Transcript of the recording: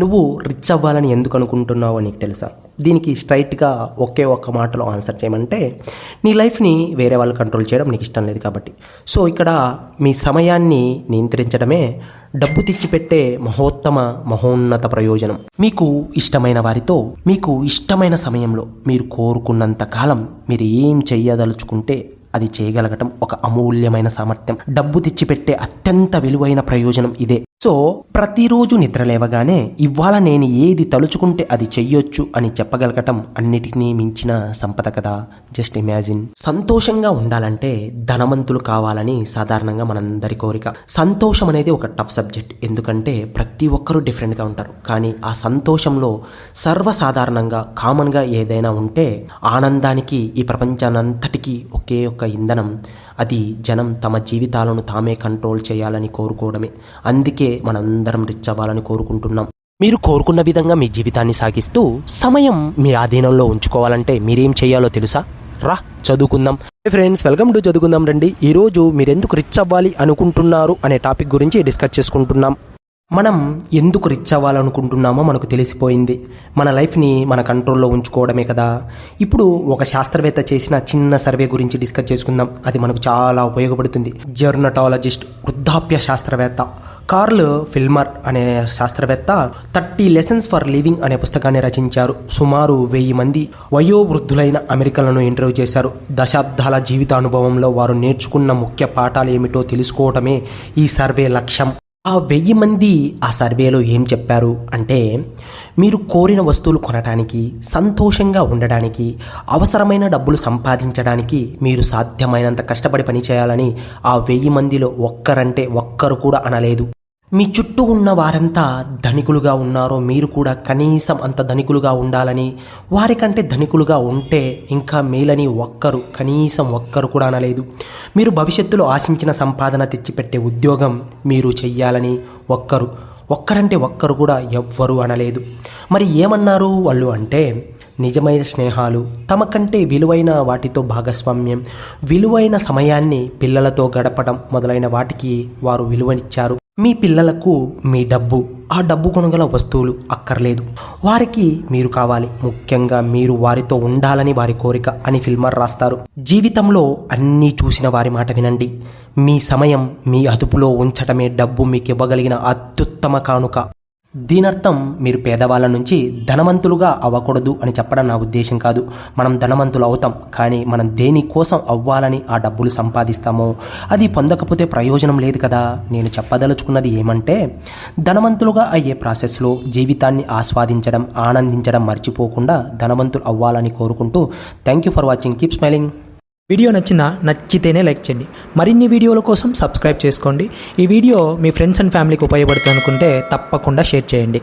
నువ్వు రిచ్ అవ్వాలని ఎందుకు అనుకుంటున్నావో నీకు తెలుసా? దీనికి స్ట్రైట్గా ఒకే ఒక్క మాటలో ఆన్సర్ చేయమంటే నీ లైఫ్ని వేరే వాళ్ళు కంట్రోల్ చేయడం నీకు ఇష్టం లేదు కాబట్టి. సో ఇక్కడ మీ సమయాన్ని నియంత్రించడమే డబ్బు తెచ్చిపెట్టే మహోత్తమ మహోన్నత ప్రయోజనం. మీకు ఇష్టమైన వారితో మీకు ఇష్టమైన సమయంలో మీరు కోరుకున్నంత కాలం మీరు ఏం చెయ్యదలుచుకుంటే అది చేయగలగటం ఒక అమూల్యమైన సామర్థ్యం. డబ్బు తెచ్చిపెట్టే అత్యంత విలువైన ప్రయోజనం ఇదే. సో ప్రతిరోజు నిద్ర లేవగానే ఇవాళ నేను ఏది తలుచుకుంటే అది చెయ్యొచ్చు అని చెప్పగలగటం అన్నిటినీ మించిన సంపద కదా. Just imagine. సంతోషంగా ఉండాలంటే ధనవంతులు కావాలని సాధారణంగా మనందరి కోరిక. సంతోషం అనేది ఒక టఫ్ సబ్జెక్ట్ ఎందుకంటే ప్రతి ఒక్కరూ డిఫరెంట్గా ఉంటారు. కానీ ఆ సంతోషంలో సర్వసాధారణంగా కామన్గా ఏదైనా ఉంటే ఆనందానికి ఈ ప్రపంచానంతటికీ ఒకే ఒక్క ఇంధనం. అది జనం తమ జీవితాలను తామే కంట్రోల్ చేయాలని కోరుకోవడమే. అందుకే మనందరం రిచ్ అవ్వాలని కోరుకుంటున్నాం. మీరు కోరుకున్న విధంగా మీ జీవితాన్ని సాగిస్తూ సమయం మీ ఆధీనంలో ఉంచుకోవాలంటే మీరేం చేయాలో తెలుసా? రా చదువుకుందాం. ఫ్రెండ్స్ వెల్కమ్ టు చదువుకుందాం రండి. ఈరోజు మీరెందుకు రిచ్ అవ్వాలి అనుకుంటున్నారు అనే టాపిక్ గురించి డిస్కస్ చేసుకుంటున్నాం. మనం ఎందుకు రిచ్ అవ్వాలనుకుంటున్నామో మనకు తెలిసిపోయింది. మన లైఫ్ని మన కంట్రోల్లో ఉంచుకోవడమే కదా. ఇప్పుడు ఒక శాస్త్రవేత్త చేసిన చిన్న సర్వే గురించి డిస్కస్ చేసుకుందాం. అది మనకు చాలా ఉపయోగపడుతుంది. జర్నటాలజిస్ట్ వృద్ధాప్య శాస్త్రవేత్త. కార్ల్ ఫిల్మర్ అనే శాస్త్రవేత్త థర్టీ లెసన్స్ ఫర్ లివింగ్ అనే పుస్తకాన్ని రచించారు. సుమారు వెయ్యి మంది వయోవృద్ధులైన అమెరికన్లను ఇంటర్వ్యూ చేశారు. దశాబ్దాల జీవితానుభవంలో వారు నేర్చుకున్న ముఖ్య పాఠాలు ఏమిటో తెలుసుకోవటమే ఈ సర్వే లక్ష్యం. ఆ వెయ్యి మంది ఆ సర్వేలో ఏం చెప్పారు అంటే మీరు కోరిన వస్తువులు కొనడానికి సంతోషంగా ఉండడానికి అవసరమైన డబ్బులు సంపాదించడానికి మీరు సాధ్యమైనంత కష్టపడి పనిచేయాలని ఆ వెయ్యి మందిలో ఒక్కరంటే ఒక్కరు కూడా అనలేదు. మీ చుట్టూ ఉన్న వారంతా ధనికులుగా ఉన్నారో మీరు కూడా కనీసం అంత ధనికులుగా ఉండాలని వారికంటే ధనికులుగా ఉంటే ఇంకా మేలని ఒక్కరు కనీసం ఒక్కరు కూడా అనలేదు. మీరు భవిష్యత్తులో ఆశించిన సంపాదన తెచ్చిపెట్టే ఉద్యోగం మీరు చెయ్యాలని ఒక్కరు ఒక్కరంటే ఒక్కరు కూడా ఎవ్వరు అనలేదు. మరి ఏమన్నారు వాళ్ళు అంటే నిజమైన స్నేహాలు తమ కంటే విలువైన వాటితో భాగస్వామ్యం విలువైన సమయాన్ని పిల్లలతో గడపడం మొదలైన వాటికి వారు విలువనిచ్చారు. మీ పిల్లలకు మీ డబ్బు ఆ డబ్బు కొనగల వస్తువులు అక్కర్లేదు. వారికి మీరు కావాలి. ముఖ్యంగా మీరు వారితో ఉండాలని వారి కోరిక అని ఫిల్మర్ రాస్తారు. జీవితంలో అన్నీ చూసిన వారి మాట వినండి. మీ సమయం మీ అదుపులో ఉంచటమే డబ్బు మీకు ఇవ్వగలిగిన అత్యుత్తమ కానుక. దీనర్థం మీరు పేదవాళ్ళ నుంచి ధనవంతులుగా అవ్వకూడదు అని చెప్పడం నా ఉద్దేశం కాదు. మనం ధనవంతులు అవుతాం కానీ మనం దేనికోసం అవ్వాలని ఆ డబ్బులు సంపాదిస్తామో అది పొందకపోతే ప్రయోజనం లేదు కదా. నేను చెప్పదలుచుకున్నది ఏమంటే ధనవంతులుగా అయ్యే ప్రాసెస్లో జీవితాన్ని ఆస్వాదించడం ఆనందించడం మర్చిపోకుండా ధనవంతులు అవ్వాలని కోరుకుంటూ thank you for watching. Keep smiling. Video నచ్చినా నచ్చితేనే లైక్ చేయండి. మరిన్ని వీడియోల కోసం సబ్స్క్రైబ్ చేసుకోండి. ఈ వీడియో మీ ఫ్రెండ్స్ అండ్ ఫ్యామిలీకి ఉపయోగపడుతుంది అనుకుంటే తప్పకుండా షేర్ చేయండి.